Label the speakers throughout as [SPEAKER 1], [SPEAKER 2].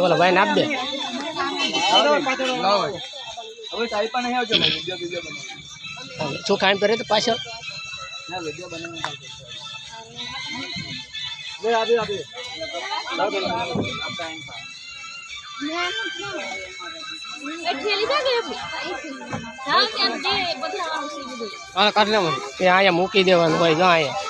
[SPEAKER 1] ઓલા ભાઈ નાપ દે.
[SPEAKER 2] હવે સાહેબ પણ નહીં આવજો ભાઈ વીડિયો વીડિયો બનાવો
[SPEAKER 1] શું ખાણ કરે તો પાછળ?
[SPEAKER 2] ના વીડિયો બનાવ લે આવી એમ
[SPEAKER 1] હા કરી લેવાનું એ અહીંયા મૂકી દેવાનું હોય જો અહીંયા.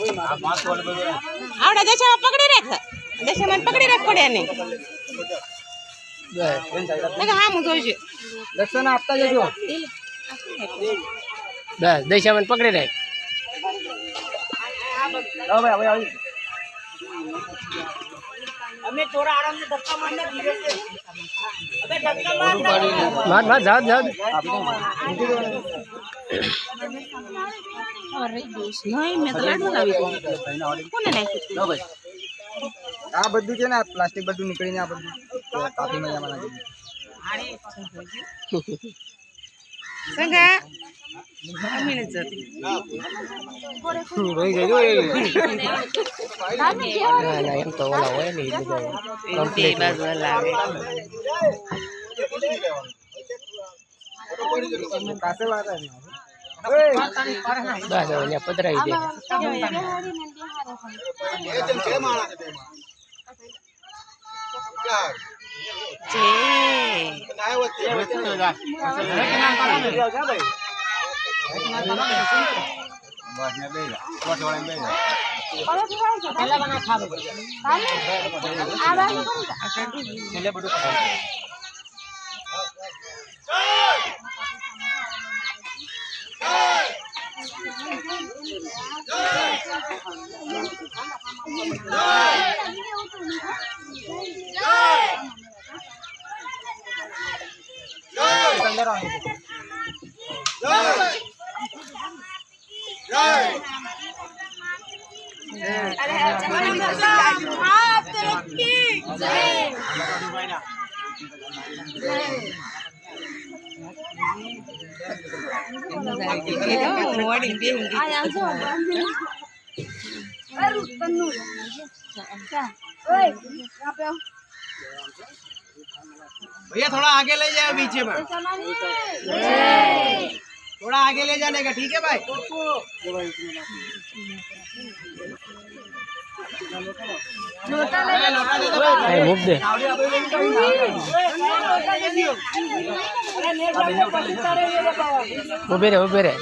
[SPEAKER 3] આવડે દશામાં પકડી રાખ. દશામાં પકડી રાખ પડે ને હા હું જોઈશું.
[SPEAKER 2] દક્ષિણ આપતા જજો.
[SPEAKER 1] બસ દશામાં પકડી રાખ.
[SPEAKER 2] લાવ ભાઈ હવે આવી
[SPEAKER 1] માર માર જાવ જાવ
[SPEAKER 3] નહીં મેં તો લાડુ લાવી કોને નાખ્યું
[SPEAKER 2] આ બધું છે ને પ્લાસ્ટિક બધું નીકળીને આ બધું. કાપી મજામાં નાખી
[SPEAKER 3] સંગા અમીને જતી
[SPEAKER 2] રહી ગયો એ
[SPEAKER 1] ના ના એમ તો ઓલા હોય ને એ બધા
[SPEAKER 3] બે
[SPEAKER 1] કમ્પ્લીટ
[SPEAKER 3] બાજુ હલાવે
[SPEAKER 2] કાસે વાત હે
[SPEAKER 1] બસ હવે અહીંયા પધરાવી દે
[SPEAKER 3] જે મોડી બેહી ગઈ
[SPEAKER 2] भैया थोड़ा आगे ले जाए पीछे में थोड़ा आगे ले जाने का ठीक है भाई
[SPEAKER 1] उबे रहे उबे रहे